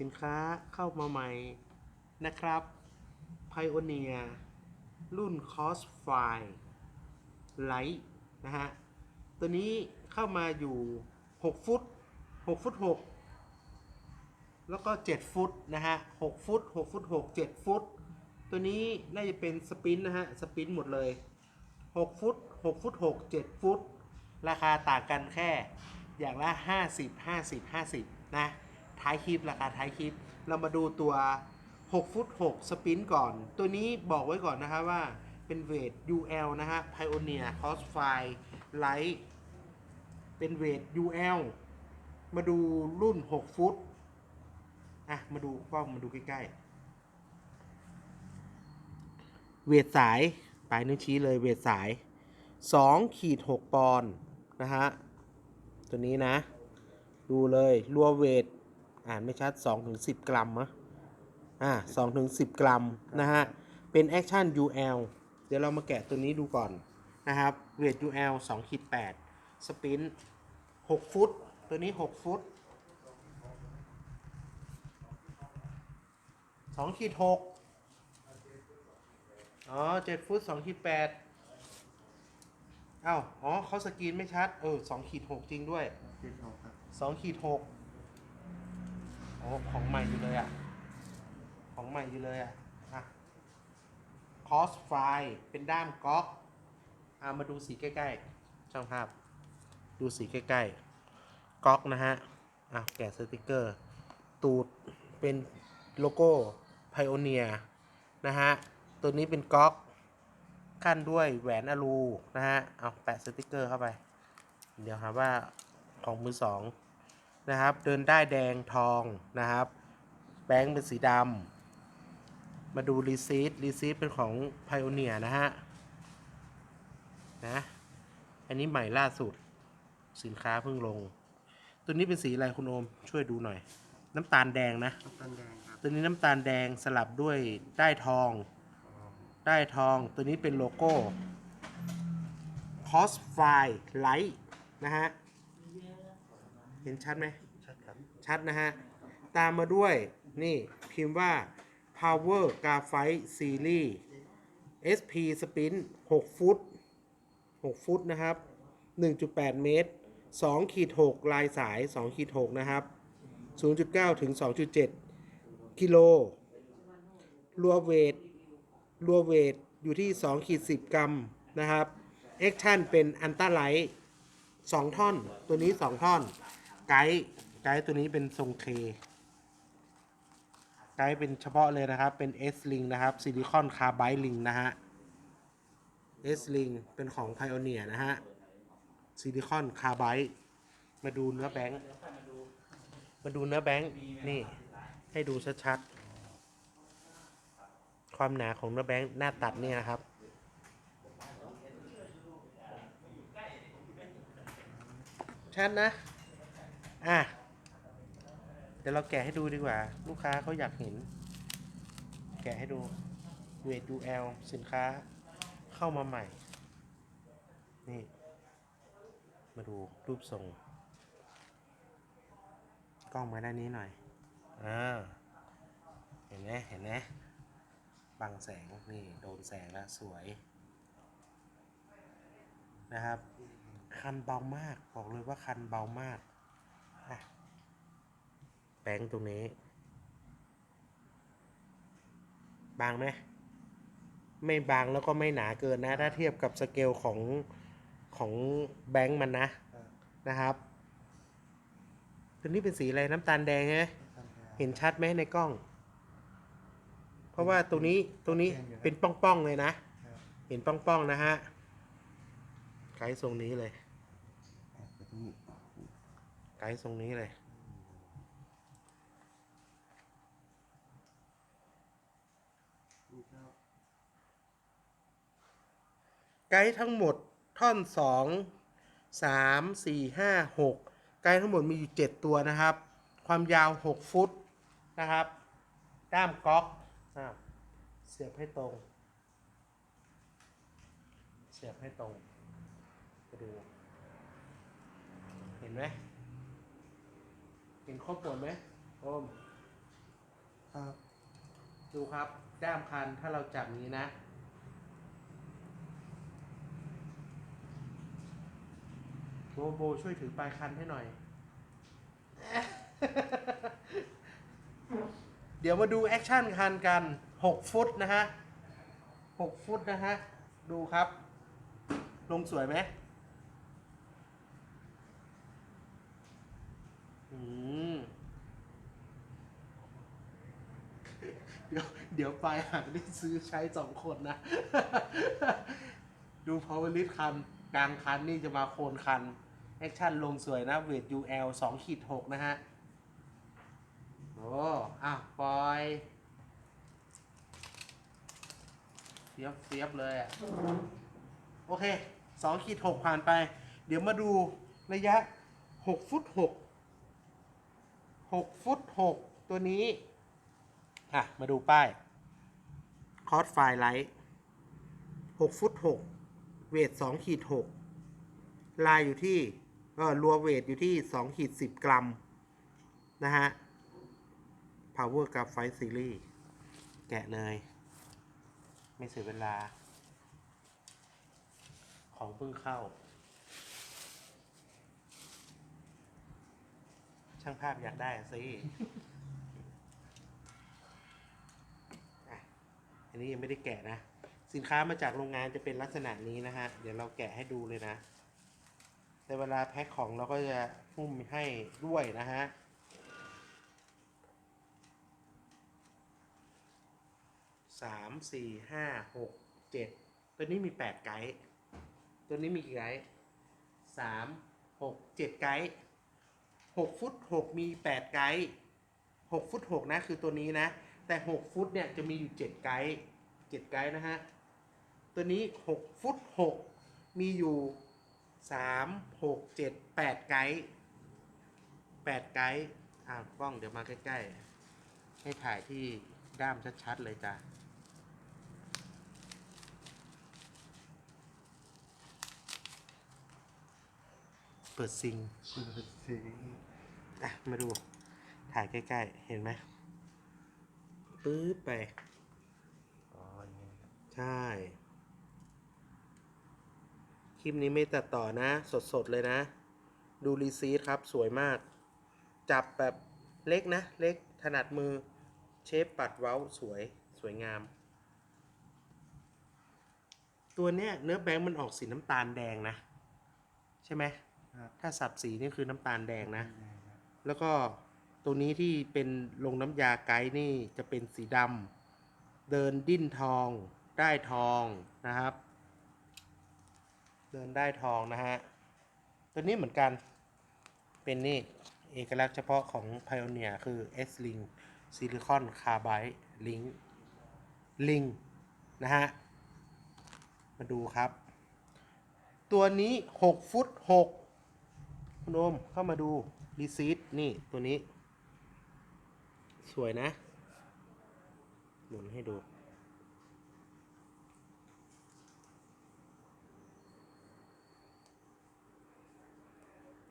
สินค้าเข้ามาใหม่นะครับ Pioneer รุ่น Crossfire Light นะฮะ ตัวนี้เข้ามาอยู่ 6 ฟุต 6 ฟุต 6 แล้วก็ 7 ฟุต นะฮะ 6 ฟุต 6 ฟุต 6 7 ฟุต ตัวนี้น่าจะเป็นสปินนะฮะ สปินหมดเลย 6 ฟุต 6 ฟุต 6 7 ฟุต ราคาต่างกันแค่อย่างละ 50 50 50 นะ ท้ายคลิปราคาท้ายคลิป เรามาดูตัว 6 ฟุต 6 สปินก่อน ตัวนี้บอกไว้ก่อนนะครับว่าเป็นเวท UL นะฮะ Pioneer Crossfire Light เป็นเวท UL มาดูรุ่น 6 ฟุต อะ มาดูกล้องมาดูใกล้ๆ เวทสาย ปลายนิ้วชี้เลยเวทสาย 2 ขีด 6 ปอนด์นะฮะ ตัวนี้นะ ดูเลยรัวเวท อ่านไม่ชัด2-10ถึง10 กรัมมะอ่า2ถึง10กรัมนะฮะ เป็นแอคชั่น UL เดี๋ยวเรามาแกะตัวนี้ดูก่อนนะครับเวท UL 2ขีด8สปรินท์6ฟุต ตัวนี้ 6 ฟุต2ขีด6อ๋อ7ฟุต2ขีด8อ้าว อ๋อเขาสกรีนไม่ชัด เออ2ขีด6จริงด้วยเจ็ดหกครับสองขีดหก โอ้ของใหม่อยู่เลยอะ ของใหม่อยู่เลยอะอะคอสไฟเป็นด้ามก๊อกเอะมาดูสีใกล้ๆ ช่างภาพ ดูสีใกล้ๆ ก๊อกนะฮะอะแกะสติกเกอร์ ตูดเป็นโลโก้ Pioneer นะฮะ ตัวนี้เป็นก๊อกขั้นด้วยแหวนอลูนะฮะ เอาแปะสติกเกอร์เข้าไป เดี๋ยวหาว่าของมือสอง นะครับ เดินได้ายแดงทองนะครับ แบงค์เป็นสีดำมาดูรีซีทรีซีทเป็นของ Pioneer นะฮะนะอันนี้ใหม่ล่าสุดสินค้าเพิ่งลง ตัวนี้เป็นสีอะไรคุณโอมช่วยดูหน่อย น้ำตาลแดงนะน้ำตาลแดงครับตัวนี้น้ำตาลแดงสลับด้วยได้ายทองได้ายทองตัวนี้เป็นโลโก้ Crossfire Light นะฮะ เห็นชัดไหมชัดครับ ชัดนะฮะ ตามมาด้วยนี่พิมพ์ว่า Power Graphite Series SP Spin 6 ฟุต 6 ฟุตนะครับ 1.8 เมตร2ขีด6ลายสาย2ขีด6นะครับ 0.9 ถึง 2.7 กิโลรัวเวทรัวเวทอยู่ที่2ขีด10 กรัมนะครับแอคชั่นเป็นอันต้าไลท์2ท่อน ตัวนี้ 2 ท่อน ไกด์ไกด์ตัวนี้เป็นทรงเคไกด์เป็นเฉพาะเลยนะครับ เป็น S Link นะครับซิลิคอนคาร์ไบลิงนะฮะ S Link เป็นของ Pioneer นะฮะซิลิคอนคาร์ไบมาดูเนื้อแบงค์มาดูเนื้อแบงค์นี่ให้ดูชัดๆ ความหนาของเนื้อแบงค์หน้าตัดเนี่ยนะครับ ชัดนะ อะ เดี๋ยวเราแกะให้ดูดีกว่า ลูกค้าเขาอยากเห็น แกะให้ดูเวทดูแอลสินค้าเข้ามาใหม่ นี่ มาดูรูปทรง กล้องมาด้านนี้หน่อย อ่า เห็นไหมเห็นไหมบังแสง นี่ โดนแสงแล้ว สวย นะครับ คันเบามาก บอกเลยว่าคันเบามาก แบงค์ตรงนี้ บางไหมไม่บางแล้วก็ไม่หนาเกินนะ ถ้าเทียบกับสเกลของของแบงค์มันนะครับนะครับตัวนี้เป็นสีอะไรน้ำตาลแดงไงน้ำตาลแดงเห็นชัดไหมในกล้อง เพราะว่าตรงนี้ตรงนี้เป็นป้องๆเลยนะครับเห็นป้องๆนะฮะไกด์ทรงนี้เลยแอบไปตรงนี้ไกด์ทรงนี้เลย นี่ก็ ไกด์ทั้งหมดท่อนสองสามสี่ห้าหกไกด์ทั้งหมดมีอยู่เจ็ดตัวนะครับ ความยาวหกฟุตนะครับ ด้ามก๊อกอะเสียบให้ตรง เสียบให้ตรงไปดู เห็นไหมเห็นครบหมดไหมโอมครับ ดูครับ ด้ามคันถ้าเราจับนี้นะ โบโบช่วยถือปลายคันให้หน่อย เดี๋ยวมาดูแอคชั่นคันกัน 6 ฟุตนะฮะ 6 ฟุตนะฮะ ดูครับ ลงสวยไหมอืมเดี๋ยวเดี๋ยวไปหากได้ซื้อใช้สองคนนะ ดูพาวเวอร์ลิสคันกลางคันนี่จะมาโคนคัน แอคชั่นลงสวยนะเวท UL 2ขีด6นะฮะ โอ้อะปล่อยเสียบเสียบเลยอะ โอเค2ขีด6ผ่านไป เดี๋ยวมาดูระยะ 6 ฟุต 6 6 ฟุต 6 ตัวนี้ อะ มาดูป้ายคอร์สไฟไลท์6ฟุต 6 เวท2ขีด6ลายอยู่ที่ ก็รัวเวทอยู่ที่2ขีด10 กรัม นะฮะ Power กับไฟซีรีส์แกะเลย ไม่เสียเวลา ของเพิ่งเข้า ช่างภาพอยากได้สิอันนี้ยังไม่ได้แกะนะ สินค้ามาจากโรงงานจะเป็นลักษณะนี้นะฮะ เดี๋ยวเราแกะให้ดูเลยนะ แต่เวลาแพ็คของเราก็จะหุ้มให้ด้วยนะฮะสามสี่ห้าหกเจ็ดตัวนี้มีแปดไกด์ตัวนี้มีกี่ไกด์สามหกเจ็ดไกด์หกฟุตหกมีแปดไกด์หกฟุตหกนะคือตัวนี้นะ แต่หกฟุตเนี่ยจะมีอยู่เจ็ดไกด์เจ็ดไกด์นะฮะ ตัวนี้หกฟุตหกมีอยู่ สามหกเจ็ดแปดไกด์แปดไกด์อ่ากล้องเดี๋ยวมาใกล้ๆ ให้ถ่ายที่ด้ามชัดๆเลยจ้ะเปิดซิงสุดสีอะมาดูถ่ายใกล้ๆ เห็นไหมปื๊บไป อ๋ออย่างเงี้ยครับใช่ คลิปนี้ไม่ตัดต่อนะ สดๆเลยนะ ดูรีซีทครับสวยมาก จับแบบเล็กนะ เล็กถนัดมือ เชฟปัดเว้าสวยสวยงาม ตัวเนี้ยเนื้อแบงค์มันออกสีน้ำตาลแดงนะ ใช่ไหมถ้าสับสีนี่คือน้ำตาลแดงนะ แล้วก็ตัวนี้ที่เป็นลงน้ำยาไกด์นี่จะเป็นสีดำเดินดิ้นทอง ได้ทองนะครับ เดินได้ทองนะฮะ ตัวนี้เหมือนกันเป็นนี่เอกลักษณ์เฉพาะของ Pioneer คือ S-Link Silicon Carbide Link Link นะฮะ มาดูครับ ตัวนี้ 6 ฟุต 6 คุณโอมเข้ามาดูรีซีทนี่ตัวนี้ สวยนะ หมุนให้ดู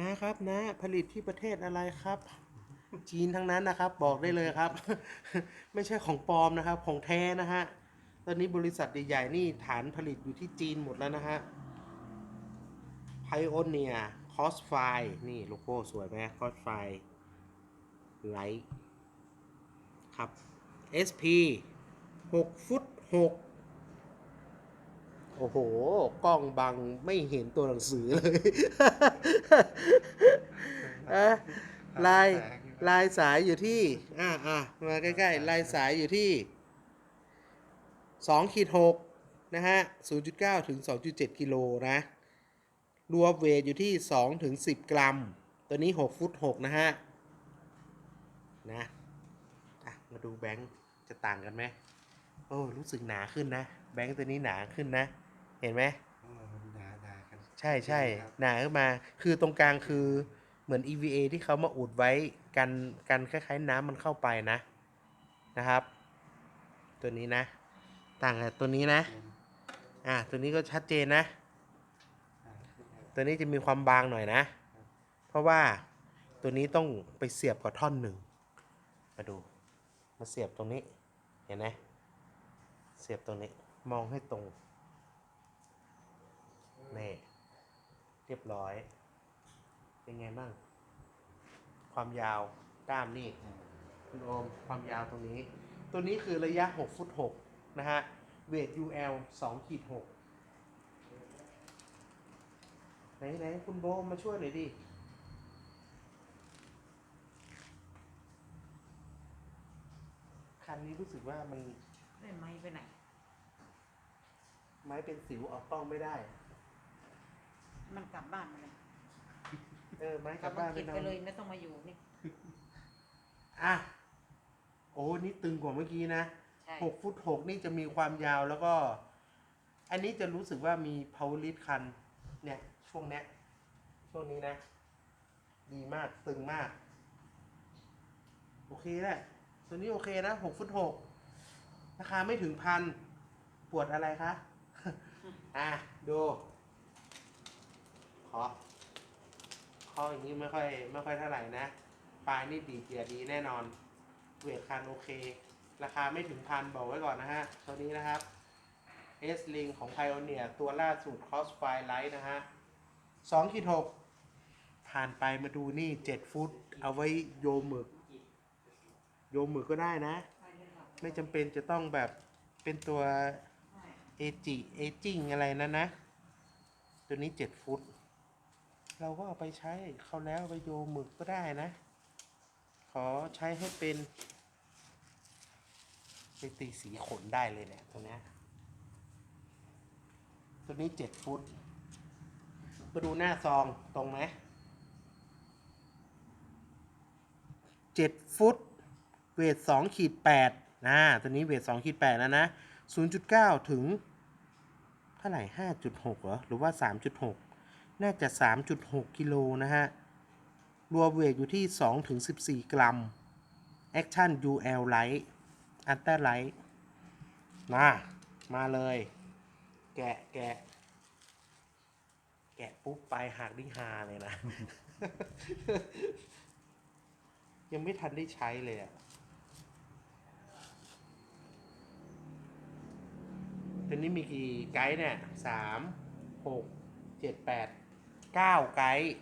นะครับนะ ผลิตที่ประเทศอะไรครับ จีนทั้งนั้นนะครับ บอกได้เลยครับ ไม่ใช่ของปลอมนะครับ ของแท้นะฮะตอนนี้บริษัทใหญ่ๆนี่ฐานผลิตอยู่ที่จีนหมดแล้วนะฮะ Pioneer Crossfire นี่โลโก้สวยไหม Crossfire Light ครับ SP 6 ฟุต 6 โอ้โห กล้องบังไม่เห็นตัวหนังสือเลยอะลายลายสายอยู่ที่ อ่าอ่ามาใกล้ๆ ลายสายอยู่ที่2ขีด6นะฮะ0.9ถึง2.7กิโลนะ รวมเวทอยู่ที่2ถึง10กรัม ตัวนี้6ฟุต6นะฮะ นะ อะ มาดูแบงค์จะต่างกันไหมโอ้ รู้สึกหนาขึ้นนะ แบงค์ตัวนี้หนาขึ้นนะ เห็นไหมอ๋อด่าด่ากันใช่ใช่ครับหนาขึ้นมาคือตรงกลางคือเหมือน EVA ที่เขามาอุดไว้กันกันคล้ายๆน้ำมันเข้าไปนะนะครับ ตัวนี้นะ ต่างกับตัวนี้นะเป็นอะตัวนี้ก็ชัดเจนนะอ่าขึ้นไปตัวนี้จะมีความบางหน่อยนะ เพราะว่าตัวนี้ต้องไปเสียบกับท่อนหนึ่งมาดู มาเสียบตรงนี้ เห็นไหมเสียบตรงนี้มองให้ตรง นี่เรียบร้อย เป็นไงบ้าง ความยาวด้ามนี่คุณโอมความยาวตรงนี้ ตัวนี้คือระยะ 6 ฟุต 6 นะฮะ เวท UL 2ขีด6ไหนไหนคุณโบมาช่วยหน่อยดิคันนี้รู้สึกว่ามันได้ไม้ไปไหน ไม้เป็นสิวออกกล้องไม่ได้ มันกลับบ้านมาเลยเออไม้กกลัลับบบ้าบ้านนกิไปนนอไปนเลยไม่ต้องมาอยู่นี่อะโอ้นี่ตึงกว่าเมื่อกี้นะใช่หกฟุตหกนี่จะมีความยาวแล้วก็ อันนี้จะรู้สึกว่ามี power lift คัน เนี่ย ช่วงเนี้ยช่วงนี้นะ ดีมากตึงมาก โอเคแหละตัวนี้โอเคนะหกฟุตหกราคาไม่ถึงพัน ปวดอะไรคะ อะ ดู ขอข้ออย่างนี้ไม่ค่อยไม่ค่อยเท่าไหร่นะปลายนี่ดีเจียดีแน่นอน เวทคันโอเค ราคาไม่ถึงพันบอกไว้ก่อนนะฮะ ตัวนี้นะครับ S Link ของ Pioneer ตัวล่าสุด Crossfire Light นะฮะ2ขีด6ผ่านไปมาดูนี่ 7 ฟุต เอาไว้โยมหมึก โยมหมึกก็ได้นะ ไม่จำเป็นจะต้องแบบเป็นตัวเอจิเอจิงอะไรนั่นนะ ตัวนี้ 7 ฟุต เราก็เอาไปใช้เขาแล้วไปโยมหมึกก็ได้นะ ขอใช้ให้เป็นไปตีสีขนได้เลยเนี่ยตัวนี้ตัวนี้7ฟุตมาดูหน้าซองตรงไหมเจ็ดฟุต เวทสองขีดแปดนะตัวนี้เวทสองขีดแปดแล้วนะศูนย์จุดเก้าถึงเท่าไหร่ห้าจุดหกเหรอ หรือว่าสามจุดหก น่าจะสามจุดหกกิโลนะฮะ รวมเวทอยู่ที่สองถึงสิบสี่กรัมแอคชั่น UL Light อันตอร์ไลท์มามาเลย แกะแกะ แกะปุ๊บไปหักดิ้งฮาเลยนะ ยังไม่ทันได้ใช้เลยอะตัวนี้มีกี่ไกด์เนี่ยสามหกเจ็ดแปด เก้าไกด์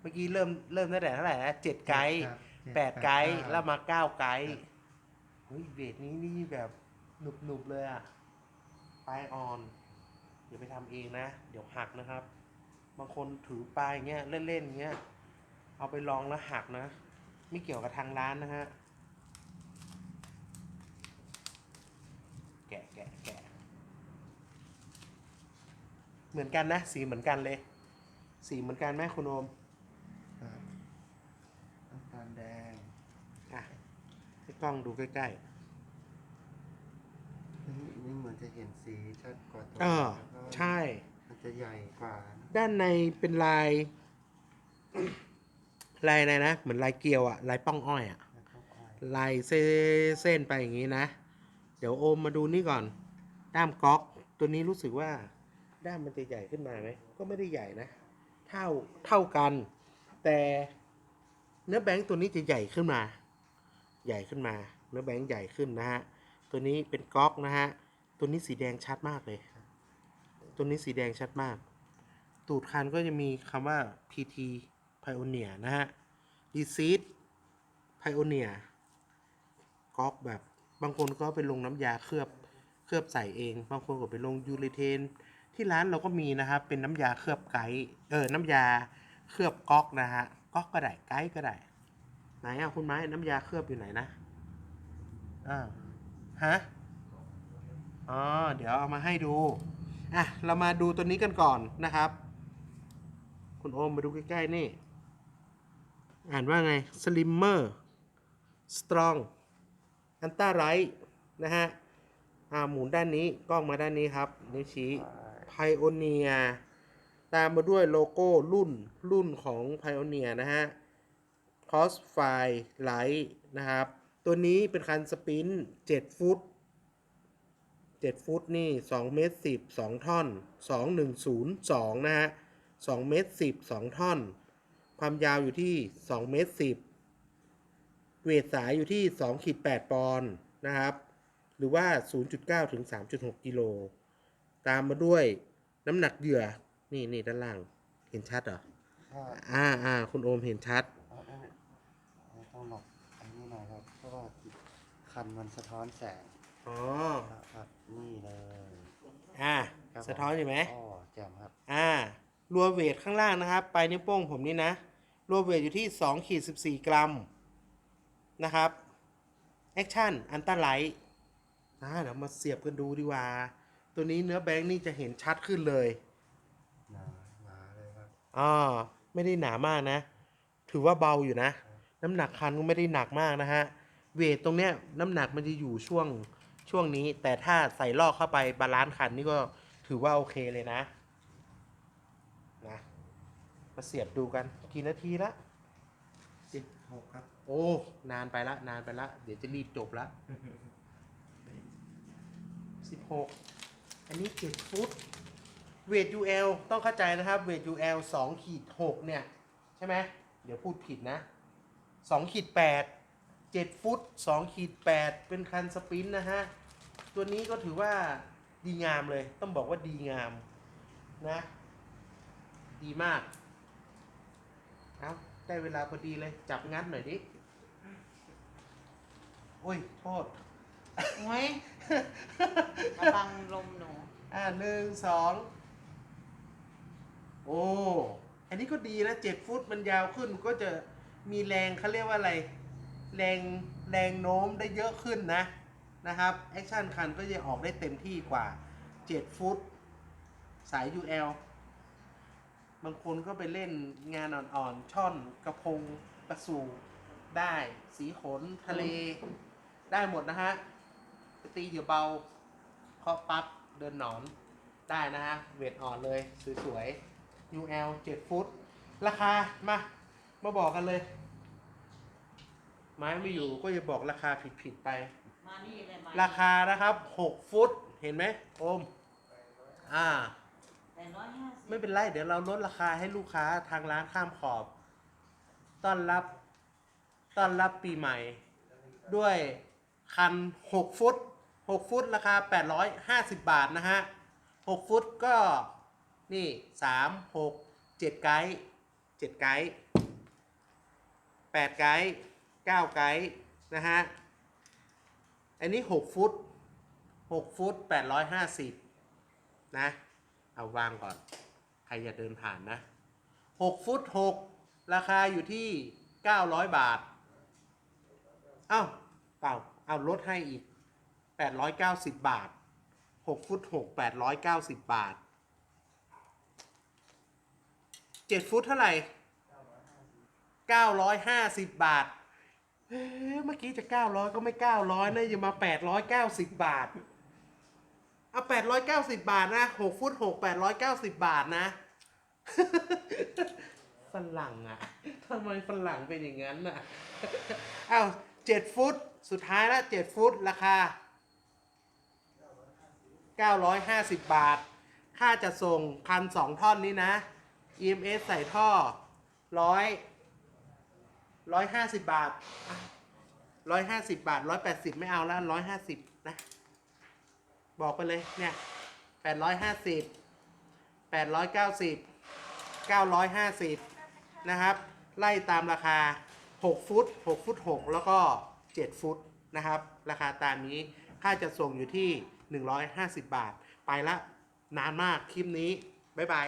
เมื่อกี้เริ่มเริ่มตั้งแต่เท่าไหร่นะเจ็ดไกด์ครับแปดไกด์เจ็ดแล้วมาเก้าไกด์ครับเฮ้ยเวทนี้นี่แบบหนุบหนุบๆเลยอะปลายอ่อนอย่าไปทำเองนะ เดี๋ยวหักนะครับ บางคนถือปลายเงี้ยเล่นๆเงี้ยเอาไปลองแล้วหักนะ ไม่เกี่ยวกับทางร้านนะฮะ แกะแกะแกะเหมือนกันนะ สีเหมือนกันเลย สีเหมือนกันไหมคุณโอมครับน้ำตาลแดงอะให้กล้องดูใกล้ นี่นี่เหมือนจะเห็นสีชัดกว่าตัวๆ เออ แล้วก็ใช่ มันจะใหญ่กว่านะด้านในเป็นลาย ลายอะไรนะ เหมือนลายเกลียวอะลายป้องอ้อยอะแล้วก็อ้อยลายเส้นเส้นไปอย่างนี้นะ เดี๋ยวโอมมาดูนี่ก่อน ด้ามก๊อก ตัวนี้รู้สึกว่า ด้ามมันจะใหญ่ขึ้นมาไหม ก็ไม่ได้ใหญ่นะ เท่าเท่ากัน แต่เนื้อแบงค์ตัวนี้จะใหญ่ขึ้นมา ใหญ่ขึ้นมา เนื้อแบงค์ใหญ่ขึ้นนะฮะตัวนี้เป็นก๊อกนะฮะตัวนี้สีแดงชัดมากเลย ตัวนี้สีแดงชัดมาก ตูดคันก็จะมีคำว่า PT Pioneer นะฮะ Receipt Pioneer ก๊อกแบบบางคนก็ไปลงน้ำยาเคลือบเคลือบใส่เอง บางคนก็ไปลงยูริเทน ที่ร้านเราก็มีนะครับ เป็นน้ำยาเคลือบไกด์เออน้ำยาเคลือบก๊อกนะฮะก๊อกก็ได้ไกด์ก็ได้ ไหนอะคุณไม้น้ำยาเคลือบอยู่ไหนนะอ่าฮะอ๋อเดี๋ยวเอามาให้ดูอะเรามาดูตัวนี้กันก่อนนะครับ คุณโอมมาดูใกล้ๆนี่ อ่านว่าไง Slimmer Strong อันต้าไรนะฮะอ่าหมุนด้านนี้กล้องมาด้านนี้ครับนิ้วชี้ Pioneer ตามมาด้วยโลโก้รุ่นรุ่นของ Pioneer นะฮะ Crossfire Light นะครับ ตัวนี้เป็นคันสปิน 7 ฟุต 7 ฟุตนี่2เมตร10 2 ท่อน 2102 นะฮะ2เมตร10 2 ท่อน ความยาวอยู่ที่2เมตร10 เวทสายอยู่ที่2ขีด8ปอนด์นะครับ หรือว่า 0.9 ถึง 3.6 กิโล ตามมาด้วยน้ำหนักเหยื่อ นี่นี่ด้านล่าง เห็นชัดเหรอถ้าอ่าอ่าคุณโอมเห็นชัดเอาเอาเอาต้องหลบอันนี้หน่อยครับ เพราะว่าคันมันสะท้อนแสงอ๋อ ครับ นี่เลย อ่า ครับผมสะท้อนอยู่ไหม อ๋อแจ่มครับ อ่า รัวเวทข้างล่างนะครับ ปลายนิ้วโป้งผมนี่นะ รัวเวทอยู่ที่2ขีด14 กรัม นะครับ แอคชั่น อันตรไลท์อ่าเดี๋ยวมาเสียบกันดูดีกว่า ตัวนี้เนื้อแบงค์นี่จะเห็นชัดขึ้นเลยหนาหนาเลยครับอ่าไม่ได้หนามากนะ ถือว่าเบาอยู่นะ น้ำหนักคันก็ไม่ได้หนักมากนะฮะ เวทตรงเนี้ยน้ำหนักมันจะอยู่ช่วงช่วงนี้ แต่ถ้าใส่ลอกเข้าไปบาลานซ์คันนี่ก็ถือว่าโอเคเลยนะ นะ มาเสียบดูกันกี่นาทีละสิบหกครับ โอ้ นานไปละ นานไปละ เดี๋ยวจะรีบจบละสิบหก อันนี้เจ็ดฟุต เวท UL ต้องเข้าใจนะครับ เวท UL สองขีดหกเนี่ย ใช่ไหม เดี๋ยวพูดผิดนะสองขีดแปดเจ็ดฟุตสองขีดแปดเป็นคันสปรินต์นะฮะ ตัวนี้ก็ถือว่าดีงามเลย ต้องบอกว่าดีงามนะ ดีมาก เอาได้เวลาพอดีเลย จับงัดหน่อยดิ โอ้ย โทษ โอ้ยกระบังลมหนู อ่าหนึ่งสองโอ้ อันนี้ก็ดีนะเจ็ดฟุตมันยาวขึ้นก็จะมีแรงเขาเรียกว่าอะไร แรงแรงโน้มได้เยอะขึ้นนะนะครับแอคชั่นคันก็จะออกได้เต็มที่กว่า 7 ฟุต สาย UL บางคนก็ไปเล่นงานอ่อนๆ ช่อนกระพงปลาสูได้สีขนทะเล ได้หมดนะฮะตีเดี๋ยวเบาเคาะปั๊บ เดินหนอนได้นะฮะ เวทอ่อนเลยสวยๆ UL 7 ฟุต ราคามา มาบอกกันเลย ไม้ไม่อยู่ก็จะบอกราคาผิดๆไป มานี่เลยมาราคานะครับ 6 ฟุตเห็นไหมโอม อ่า แต่ร้อยห้าสิบไม่เป็นไร เดี๋ยวเราลดราคาให้ลูกค้าทางร้านข้ามขอบ ต้อนรับ ต้อนรับปีใหม่ ด้วยคัน 6 ฟุต 6 ฟุตราคา 850 บาทนะฮะ 6 ฟุตก็นี่ 3 6 7 ไกด์7ไกด์8ไกด์9ไกด์นะฮะ อันนี้ 6 ฟุต 6 ฟุต 850 นะ เอาวางก่อน ใครอย่าเดินผ่านนะ 6 ฟุต 6 ราคาอยู่ที่ 900 บาท เอ้า เปล่า เอาลดให้อีก 890 บาท 6 ฟุต 6 890 บาท 7 ฟุตเท่าไหร่ 950 บาท เมื่อกี้จะ 900 ก็ไม่ 900นะย่ามา 890 บาท เอา890 บาทนะ 6 ฟุต 6 890 บาทนะฝรั่งอะทำไมฝรั่งเป็นอย่างนั้นน่ะ อ้าว7ฟุต สุดท้ายละ7ฟุต ราคา 950 บาท ค่าจะส่งพันสองท่อนนี้นะ EMS ใส่ท่อร้อยร้อยห้าสิบบาทร้อยห้าสิบบาทร้อยแปดสิบไม่เอาแล้วร้อยห้าสิบนะ บอกไปเลยเนี่ยแปดร้อยห้าสิบแปดร้อยเก้าสิบเก้าร้อยห้าสิบนะครับ ไล่ตามราคา6ฟุต6ฟุต6แล้วก็7ฟุตนะครับ ราคาตามนี้ ค่าจะส่งอยู่ที่ 150 บาท ไปละนานมากคลิปนี้ บ๊ายบาย